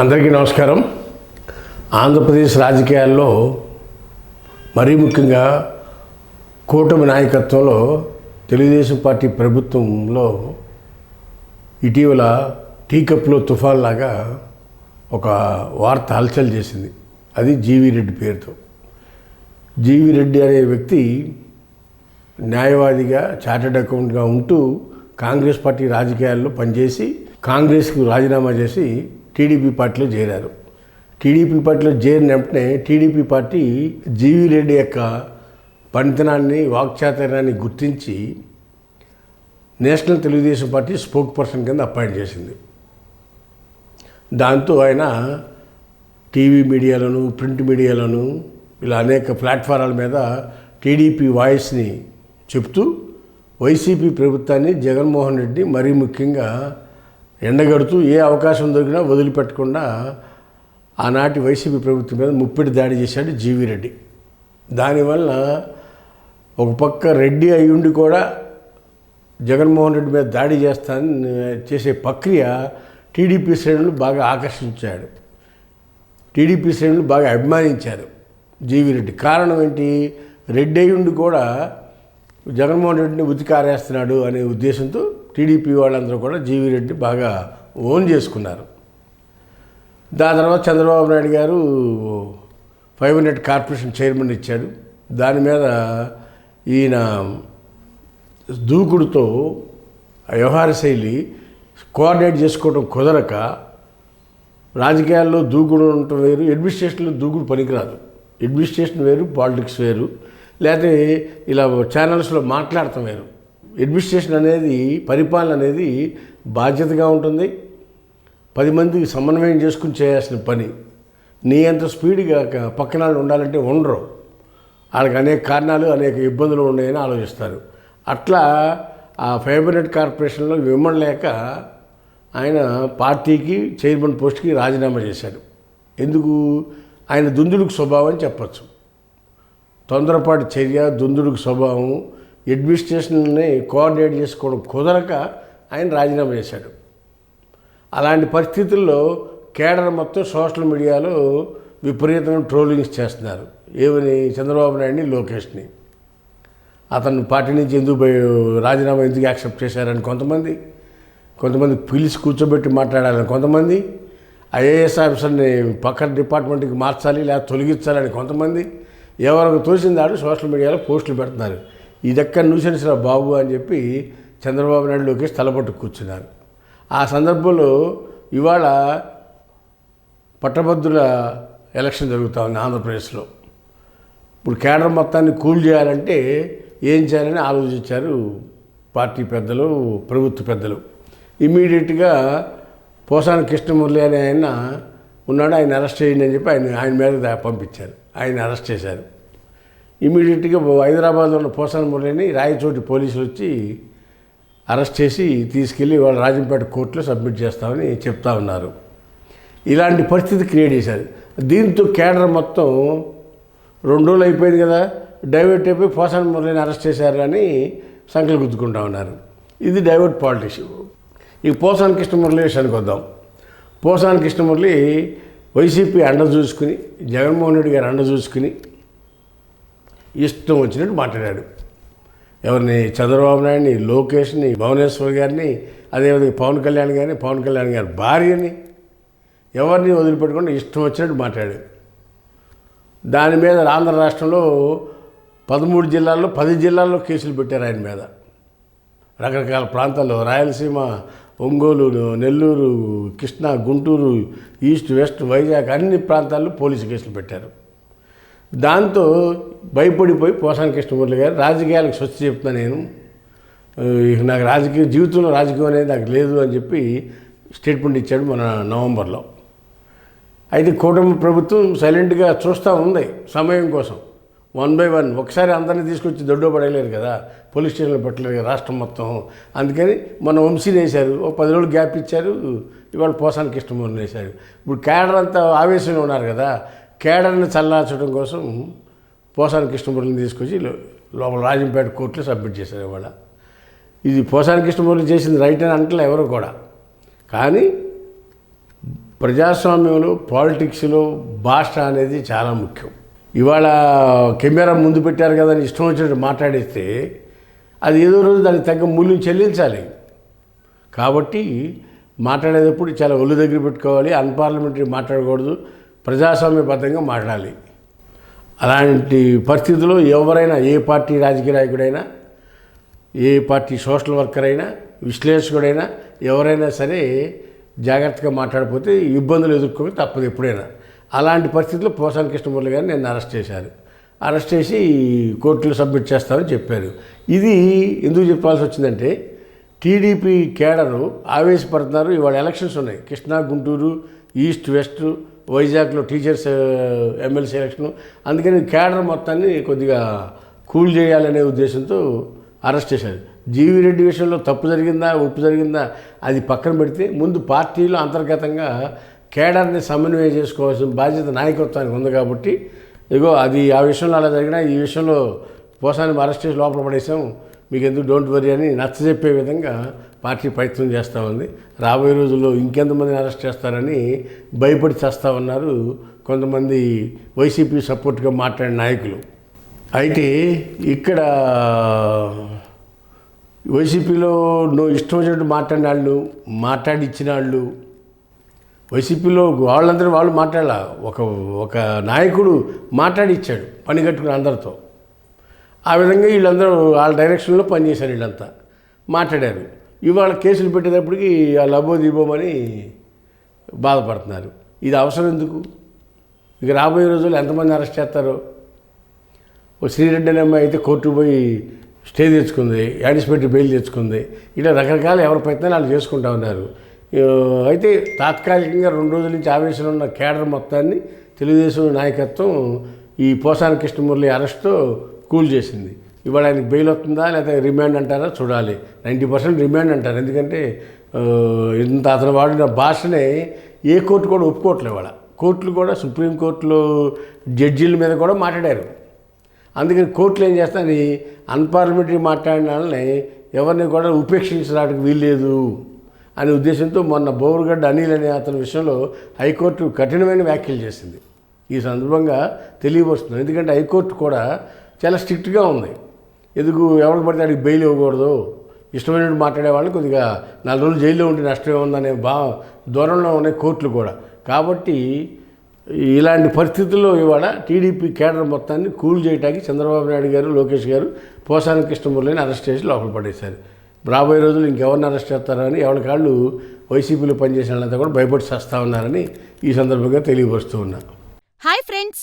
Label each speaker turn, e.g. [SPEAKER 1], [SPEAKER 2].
[SPEAKER 1] అందరికీ నమస్కారం. ఆంధ్రప్రదేశ్ రాజకీయాల్లో మరీ ముఖ్యంగా కూటమి నాయకత్వంలో తెలుగుదేశం పార్టీ ప్రభుత్వంలో ఇటీవల టీ కప్లో తుఫాన్ లాగా ఒక వార్త హల్చల్ చేసింది. అది జీవి రెడ్డి పేరుతో. జీవి రెడ్డి అనే వ్యక్తి న్యాయవాదిగా చార్టెడ్ అకౌంట్గా ఉంటూ కాంగ్రెస్ పార్టీ రాజకీయాల్లో పనిచేసి కాంగ్రెస్కు రాజీనామా చేసి టీడీపీ పార్టీలో చేరారు. టీడీపీ పార్టీలో చేరిన వెంటనే టీడీపీ పార్టీ జీవీ రెడ్డి యొక్క పనితనాన్ని వాక్చాతుర్యాన్ని గుర్తించి national Telugu Desam party spoke person కింద అపాయింట్ చేసింది. దాంతో ఆయన టీవీ మీడియాలను ప్రింట్ మీడియాలను ఇలా అనేక ప్లాట్ఫారాల మీద టీడీపీ వాయిస్ని చెప్తూ వైసీపీ ప్రభుత్వాన్ని జగన్మోహన్ రెడ్డి మరీ ముఖ్యంగా ఎండగడుతూ ఏ అవకాశం దొరికినా వదిలిపెట్టకుండా ఆనాటి వైసీపీ ప్రభుత్వం మీద ముప్పిడి దాడి చేశాడు జీవీ రెడ్డి. దానివల్ల ఒక పక్క రెడ్డి అయ్యుండి కూడా జగన్మోహన్ రెడ్డి మీద దాడి చేస్తానని చేసే ప్రక్రియ టీడీపీ శ్రేణులు బాగా ఆకర్షించాడు. టీడీపీ శ్రేణులు బాగా అభిమానించారు జీవి రెడ్డి. కారణం ఏంటి? రెడ్డి అయ్యుండి కూడా జగన్మోహన్ రెడ్డిని ఉతికారేస్తున్నాడు అనే ఉద్దేశంతో టీడీపీ వాళ్ళందరూ కూడా జీవి రెడ్డి బాగా ఓన్ చేసుకున్నారు. దాని తర్వాత చంద్రబాబు నాయుడు గారు ఫైవ్ హండ్రెడ్ కార్పొరేషన్ చైర్మన్ ఇచ్చాడు. దాని మీద ఈయన దూకుడుతో వ్యవహార శైలి కోఆర్డినేట్ చేసుకోవడం కుదరక రాజకీయాల్లో దూకుడు ఉండటం వేరు అడ్మినిస్ట్రేషన్లో దూకుడు పనికిరాదు. అడ్మినిస్ట్రేషన్ వేరు పాలిటిక్స్ వేరు లేకపోతే ఇలా ఛానల్స్లో మాట్లాడటం వేరు. అడ్మినిస్ట్రేషన్ అనేది పరిపాలన అనేది బాధ్యతగా ఉంటుంది. పది మందికి సమన్వయం చేసుకుని చేయాల్సిన పని. నీ అంత స్పీడ్గా పక్కన వాళ్ళు ఉండాలంటే ఉండరు. వాళ్ళకి అనేక కారణాలు అనేక ఇబ్బందులు ఉన్నాయని ఆలోచిస్తారు. అట్లా ఆ ఫైబర్ కార్పొరేషన్లో విమ్మడం లేక ఆయన పార్టీకి చైర్మన్ పోస్ట్కి రాజీనామా చేశాడు ఎందుకు? ఆయన దుందుడుకు స్వభావం అని చెప్పచ్చు. తొందరపాటు చర్య దుందుడుకు స్వభావం అడ్మినిస్ట్రేషన్ని కోఆర్డినేట్ చేసుకోవడం కుదరక ఆయన రాజీనామా చేశాడు. అలాంటి పరిస్థితుల్లో కేడర్ మొత్తం సోషల్ మీడియాలో విపరీతమైన ట్రోలింగ్స్ చేస్తున్నారు. ఏమని? చంద్రబాబు నాయుడిని లోకేష్ని. అతను పార్టీ నుంచి ఎందుకు రాజీనామా ఎందుకు యాక్సెప్ట్ చేశారని కొంతమంది కొంతమంది పిలిచి కూర్చోబెట్టి మాట్లాడాలని కొంతమంది ఐఏఎస్ ఆఫీసర్ని పక్కన డిపార్ట్మెంట్కి మార్చాలి లేదా తొలగించాలని కొంతమంది ఎవరికి తోసిందాడు సోషల్ మీడియాలో పోస్టులు పెడుతున్నారు. ఇదెక్కడ న్యూసెన్స్రా బాబు అని చెప్పి చంద్రబాబు నాయుడు లోకేష్ తలపట్టు కూర్చున్నారు. ఆ సందర్భంలో ఇవాళ పట్టభద్రుల ఎలక్షన్ జరుగుతూ ఉంది ఆంధ్రప్రదేశ్లో. ఇప్పుడు కేడర్ మొత్తాన్ని కూల్ చేయాలంటే ఏం చేయాలని ఆలోచించారు పార్టీ పెద్దలు ప్రభుత్వ పెద్దలు. ఇమీడియట్గా పోసాని కృష్ణమురళి అనే ఆయన ఉన్నాడు ఆయన అరెస్ట్ చేయండి అని చెప్పి ఆయన ఆయన మీద పంపించారు. ఆయన అరెస్ట్ చేశారు. ఇమీడియట్గా హైదరాబాద్లో ఉన్న పోసాని మురళిని రాయచోటి పోలీసులు వచ్చి అరెస్ట్ చేసి తీసుకెళ్ళి వాళ్ళు రాజంపేట కోర్టులో సబ్మిట్ చేస్తామని చెప్తా ఉన్నారు. ఇలాంటి పరిస్థితి క్రియేట్ చేశారు. దీంతో కేడర్ మొత్తం రెండు రోజులు అయిపోయింది కదా డైవర్ట్ అయిపోయి పోసాన మురళిని అరెస్ట్ చేశారు అని సంఖ్యలు గుర్తుకుంటా ఉన్నారు. ఇది డైవర్ట్ పాలిటిక్స్. ఈ పోసాని కృష్ణమురళి విషయానికి వద్దాం. పోసాని కృష్ణమురళి వైసీపీ అండ చూసుకుని జగన్మోహన్ రెడ్డి గారు అండ చూసుకుని ఇష్టం వచ్చినట్టు మాట్లాడాడు. ఎవరిని? చంద్రబాబు నాయుడిని లోకేష్ని భువనేశ్వర్ గారిని అదేవిధంగా పవన్ కళ్యాణ్ గారిని పవన్ కళ్యాణ్ గారి భార్యని ఎవరిని వదిలిపెట్టకుండా ఇష్టం వచ్చినట్టు మాట్లాడాడు. దాని మీద ఆంధ్ర రాష్ట్రంలో పదమూడు జిల్లాల్లో పది జిల్లాల్లో కేసులు పెట్టారు ఆయన మీద. రకరకాల ప్రాంతాల్లో రాయలసీమ ఒంగోలు నెల్లూరు కృష్ణా గుంటూరు ఈస్ట్ వెస్ట్ వైజాగ్ అన్ని ప్రాంతాల్లో పోలీసు కేసులు పెట్టారు. దాంతో భయపడిపోయి పోసాని కృష్ణమూర్తి గారు. రాజకీయాలకు స్వచ్ఛ చెప్తున్నా నేను. ఇక నాకు రాజకీయ జీవితంలో రాజకీయం అనేది నాకు లేదు అని చెప్పి స్టేట్మెంట్ ఇచ్చాడు మన నవంబర్లో. అయితే కూటమి ప్రభుత్వం సైలెంట్గా చూస్తూ ఉంది సమయం కోసం. One by one. ఒకసారి అందరినీ తీసుకొచ్చి దొడ్డో పడలేరు కదా. పోలీస్ స్టేషన్లో పెట్టలేరు కదా రాష్ట్రం మొత్తం. అందుకని మన వంశీని వేశారు. ఓ పది రోజులు గ్యాప్ ఇచ్చారు. ఇవాళ పోసానికి ఇష్టమని వేశారు. ఇప్పుడు క్యాడర్ అంతా ఆవేశంలో ఉన్నారు కదా. కేడర్ని చల్లార్చడం కోసం పోసాని కృష్ణమురళిని తీసుకొచ్చి లోపల రాజంపేట కోర్టులో సబ్మిట్ చేశారు ఇవాళ. ఇది పోసాని కృష్ణమురళి చేసింది రైట్ అని అంటలే ఎవరు కూడా. కానీ ప్రజాస్వామ్యంలో పాలిటిక్స్లో భాష అనేది చాలా ముఖ్యం. ఇవాళ కెమెరా ముందు పెట్టారు కదా అని ఇష్టం వచ్చినట్టు మాట్లాడేస్తే అది ఏదో రోజు దానికి తగ్గ మూల్యం చెల్లించాలి. కాబట్టి మాట్లాడేటప్పుడు చాలా ఒళ్ళు దగ్గర పెట్టుకోవాలి అన్పార్లమెంటరీ మాట్లాడకూడదు ప్రజాస్వామ్యబద్ధంగా మాట్లాడాలి. అలాంటి పరిస్థితుల్లో ఎవరైనా ఏ పార్టీ రాజకీయ నాయకుడైనా ఏ పార్టీ సోషల్ వర్కర్ అయినా విశ్లేషకుడైనా ఎవరైనా సరే జాగ్రత్తగా మాట్లాడిపోతే ఇబ్బందులు ఎదుర్కోక తప్పదు ఎప్పుడైనా. అలాంటి పరిస్థితుల్లో పోసాని కృష్ణమూర్తి గారిని నేను అరెస్ట్ చేశారు. అరెస్ట్ చేసి కోర్టులో సబ్మిట్ చేస్తామని చెప్పారు. ఇది ఎందుకు చెప్పాల్సి వచ్చిందంటే టీడీపీ కేడరు ఆవేశపడుతున్నారు. ఇవాళ ఎలక్షన్స్ ఉన్నాయి. కృష్ణా గుంటూరు ఈస్ట్ వెస్ట్ వైజాగ్లో టీచర్స్ ఎమ్మెల్సీ ఎలక్షన్. అందుకని కేడర్ మొత్తాన్ని కొద్దిగా కూల్ చేయాలనే ఉద్దేశంతో అరెస్ట్ చేశారు. జీవి రెడ్డి విషయంలో తప్పు జరిగిందా ఉప్పు జరిగిందా అది పక్కన పెడితే ముందు పార్టీలో అంతర్గతంగా కేడర్ని సమన్వయం చేసుకోవాల్సిన బాధ్యత నాయకత్వానికి ఉంది కాబట్టి ఇగో అది ఆ విషయంలో అలా జరిగినా ఈ విషయంలో పోసాన్ని అరెస్ట్ చేసి లోపల పడేసాం. మీకు ఎందుకు డోంట్ వరీ అని నచ్చజెప్పే విధంగా పార్టీ ప్రయత్నం చేస్తూ ఉంది. రాబోయే రోజుల్లో ఇంకెంతమందిని అరెస్ట్ చేస్తారని భయపడి చేస్తూ ఉన్నారు కొంతమంది వైసీపీ సపోర్ట్గా మాట్లాడిన నాయకులు. అయితే ఇక్కడ వైసీపీలో నువ్వు ఇష్టం వచ్చినట్టు మాట్లాడిన వాళ్ళు మాట్లాడి ఇచ్చిన వాళ్ళు వైసీపీలో వాళ్ళందరూ వాళ్ళు మాట్లాడాల? ఒక ఒక నాయకుడు మాట్లాడిచ్చాడు పని కట్టుకుని అందరితో. ఆ విధంగా వీళ్ళందరూ వాళ్ళ డైరెక్షన్లో పనిచేశారు వీళ్ళంతా. మాట్లాడారు. ఇవాళ కేసులు పెట్టేటప్పటికి ఆ లబో దీబోమని బాధపడుతున్నారు. ఇది అవసరం ఎందుకు? ఇక రాబోయే రోజుల్లో ఎంతమంది అరెస్ట్ చేస్తారో? ఓ శ్రీరెడ్డి అనే అమ్మాయి అయితే కోర్టుకు పోయి స్టే తెచ్చుకుంది యాడిస్పెట్టి బెయిల్ తెచ్చుకుంది. ఇలా రకరకాల ఎవరి ప్రయత్నాలు వాళ్ళు చేసుకుంటా ఉన్నారు. అయితే తాత్కాలికంగా రెండు రోజుల నుంచి ఆవేశంలో ఉన్న కేడర్ మొత్తాన్ని తెలుగుదేశం నాయకత్వం ఈ పోసాని కృష్ణమురళి అరెస్ట్తో కూల్ చేసింది. ఇవాళ ఆయనకి బెయిల్ వస్తుందా లేదా రిమాండ్ అంటారా? చూడాలి. నైంటీ పర్సెంట్ రిమాండ్ అంటారు. ఎందుకంటే ఇంత అతను వాడిన భాషనే ఏ కోర్టు కూడా ఒప్పుకోవట్లేదు ఇవాళ. కోర్టులు కూడా సుప్రీంకోర్టులో జడ్జీల మీద కూడా మాట్లాడారు. అందుకని కోర్టులు ఏం చేస్తాయని అన్పార్లమెంటరీ మాట్లాడిన వాళ్ళని ఎవరిని కూడా ఉపేక్షించడానికి వీల్లేదు అనే ఉద్దేశంతో మొన్న బోరుగడ్డ అనిల్ అనే అతని విషయంలో హైకోర్టు కఠినమైన వ్యాఖ్యలు చేసింది. ఈ సందర్భంగా తెలియవస్తుంది ఎందుకంటే హైకోర్టు కూడా చాలా స్ట్రిక్ట్గా ఉంది. ఎందుకు? ఎవరికి పడితే అడిగి బెయిల్ ఇవ్వకూడదు. ఇష్టమైన మాట్లాడే వాళ్ళు కొద్దిగా నాలుగు రోజులు జైల్లో ఉంటే నష్టమే ఉందనే బా దూరంలో ఉన్నాయి కోర్టులు కూడా. కాబట్టి ఇలాంటి పరిస్థితుల్లో ఇవాళ టీడీపీ కేడర్ మొత్తాన్ని కూల్ చేయడానికి చంద్రబాబు నాయుడు గారు లోకేష్ గారు పోసాని కృష్ణమురళిని అరెస్ట్ చేసి లోపల పడేశారు. రాబోయే రోజులు ఇంకెవరిని అరెస్ట్ చేస్తారని ఎవరి కాళ్ళు వైసీపీలో పనిచేసిన వాళ్ళంతా కూడా భయపడి చేస్తా ఉన్నారని ఈ సందర్భంగా తెలియపరుస్తూ ఉన్నా
[SPEAKER 2] హాయ్ ఫ్రెండ్స్